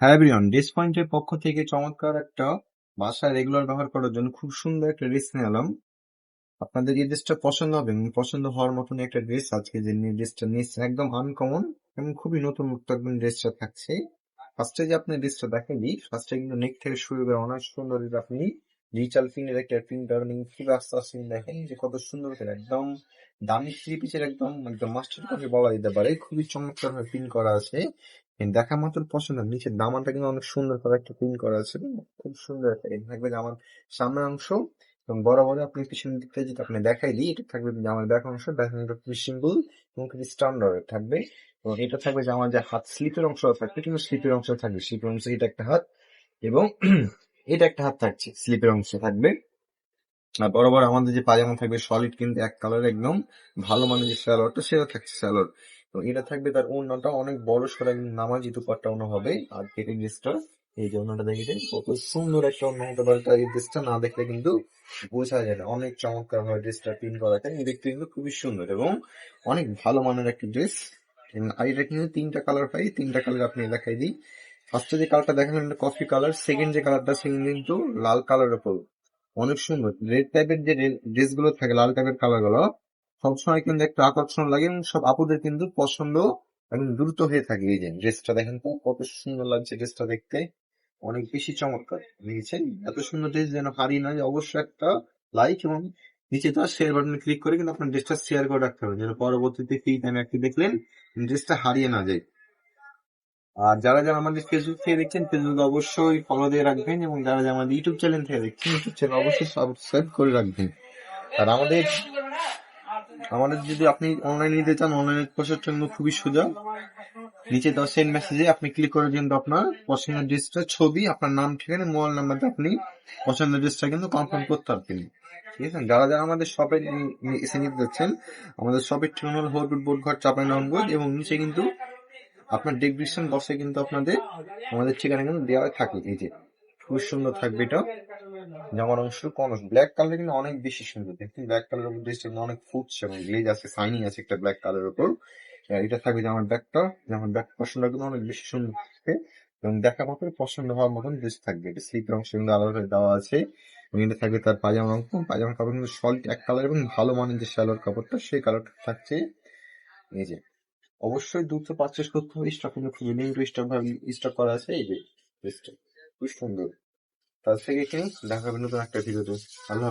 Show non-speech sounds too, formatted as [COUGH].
হ্যাঁ everyone dress পয়েন্টের পক্ষ থেকে চমৎকার একটা বাসায় রেগুলার ব্যবহার করার জন্য খুব সুন্দর একটা ড্রেস নিয়ে এলাম। আপনাদের এই ড্রেসটা পছন্দ হবে পছন্দ হওয়ার মতন একটা ড্রেস আজকে যে ড্রেসটা নিয়েছে, একদম আনকমন এবং খুবই নতুন একদম ড্রেসটা থাকছে। ফার্স্টে যে আপনি ড্রেসটা দিই ফার্স্টে কিন্তু নেক থেকে শুরু করে অনেক সুন্দর আপনি ডিজিটাল প্রিন্টের একটা প্রিন্ট এবং ফুল আস্তে আস্তে দেখেন যে কত সুন্দর করে একদম দামি থ্রি পিসের একদম একদম মাস্টার কপি বলা যেতে পারে। খুবই চমৎকার ভাবে প্রিন্ট করা আছে। দেখা মাত্র পছন্দ, নিচের দামানটা কিন্তু অনেক সুন্দর করে একটা প্রিন্ট করা আছে খুব সুন্দর একটা থাকবে জামার সামনের অংশ এবং বড় বড় আপনি পিছনের দিক থেকে আপনি দেখাই দিই, এটা থাকবে জামার ব্যাক অংশ ব্যাক অংশ খুবই সিম্পল এবং খুবই স্ট্যান্ডার্ড থাকবে এবং এটা থাকবে জামার যে হাত স্লিপের অংশ থাকবে কিন্তু স্লিপের অংশ থাকবে, স্লিপের অংশ এটা একটা হাত এবং [CLEARS THROAT] এটা একটা হাত থাকছে, স্লিপের অংশ থাকবে। আর বরাবর আমাদের যে পাজামা থাকবে সলিড কিন্তু এক কালার একদম ভালো মানের যে স্যালোয়ারটা সেটা থাকছে স্যালোয়ার তো এটা থাকবে তার ওড়নাটা অনেক বড় সড়ো নামাজি দুপাট্টা ওনা হবে আর কেটে ড্রেসটা এই যে ওনাটা দেখেছেন, কত সুন্দর একটা ওনা হতে পারে। এই ড্রেসটা না দেখলে কিন্তু বোঝা যায় না। অনেক চমৎকার ভাবে ড্রেসটা প্রিন্ট করা থাকে দেখতে কিন্তু খুবই সুন্দর এবং অনেক ভালো মানের একটা ড্রেস আর এটা কিন্তু তিনটা কালার পাই তিনটা কালার আপনি দেখাই দিই। ফার্স্টে যে কালারটা দেখালেন কফি কালার সেকেন্ড যে কালারটা সেকেন্ড কিন্তু লাল কালারের উপর। অনেক সুন্দর। রেড টাইপের যে ড্রেসগুলো থাকে, লাল টাইপের কালারগুলো সবসময় কিন্তু একটা আকর্ষণ লাগে এবং সব আপুদের কিন্তু পছন্দ এবং দ্রুত হয়ে থাকে এই যে ড্রেসটা দেখেন তো, কত সুন্দর লাগছে ড্রেসটা দেখতে। অনেক বেশি চমৎকার দেখেছেন। এত সুন্দর ড্রেস যেন হারিয়ে না যায় অবশ্যই একটা লাইক এবং নিচে তার শেয়ার বাটনে ক্লিক করে কিন্তু আপনার ড্রেসটা শেয়ার করে রাখতে হবে। যেন পরবর্তীতে ফ্রি টাইমে একটি দেখলেন ড্রেসটা হারিয়ে না যায়। আর যারা যারা আমাদের ফেসবুক থেকে দেখছেন ফেসবুক অবশ্যই ফলো দিয়ে রাখবেন এবং যারা যারা আমাদের ইউটিউব চ্যানেল থেকে দেখছেন ইউটিউব চ্যানেল অবশ্যই সাবস্ক্রাইব করে রাখবেন। আর আমাদের আমাদের যদি আপনি অনলাইন নিতে চান অনলাইনে প্রসেসটা কিন্তু খুবই সোজা নিচে দশ সেন্ড মেসেজে আপনি ক্লিক করে কিন্তু আপনার পছন্দের ড্রেসটা ছবি, আপনার নাম, ঠিকানা মোবাইল নাম্বারটা আপনি পছন্দের ড্রেসটা কিন্তু কনফার্ম করতে পারবেন। ঠিক আছে? যারা যারা আমাদের শপে এসে নিতে যাচ্ছেন, আমাদের শপের ঠিকানা হল হরপুর বোর্ড ঘর চাপাই নম্বর এবং নিচে কিন্তু আপনার ডেসক্রিপশন বক্সে কিন্তু আপনাদের, আমাদের ঠিকানা কিন্তু দেওয়া থাকে এই যে খুব সুন্দর থাকবে এটা। জামার অংশ কোন ব্ল্যাক কালার কিন্তু অনেক বেশি সুন্দর। দেখুন ব্ল্যাক কালার উপর ড্রেসটা অনেক ফুটছে এবং গ্লেজ আছে সাইনিং আছে একটা ব্ল্যাক কালার উপর। এটা থাকবে জামার ব্যাগটা জামার ব্যাগ পছন্দ কিন্তু অনেক বেশি সুন্দর থাকবে এবং দেখা মতো পছন্দ হওয়ার মতন ড্রেস থাকবে। এটা স্লিপের অংশ কিন্তু আলাদা দেওয়া আছে এবং এটা থাকবে তার পাজামার অংশ পাজামার কাপড় কিন্তু সলিড এক কালার এবং ভালো মানের যে সালোয়ার কাপড়টা, সেই কালারটা থাকছে। এই যে, অবশ্যই দ্রুত পারচেস করতে হবে। স্টক কিন্তু খুবই লিমিটেড স্টক ভাবে স্টক করা আছে। এই যে খুব সুন্দর। তার থেকে কিনি দেখা হবে নতুন একটা ভিডিওতে আল্লাহ।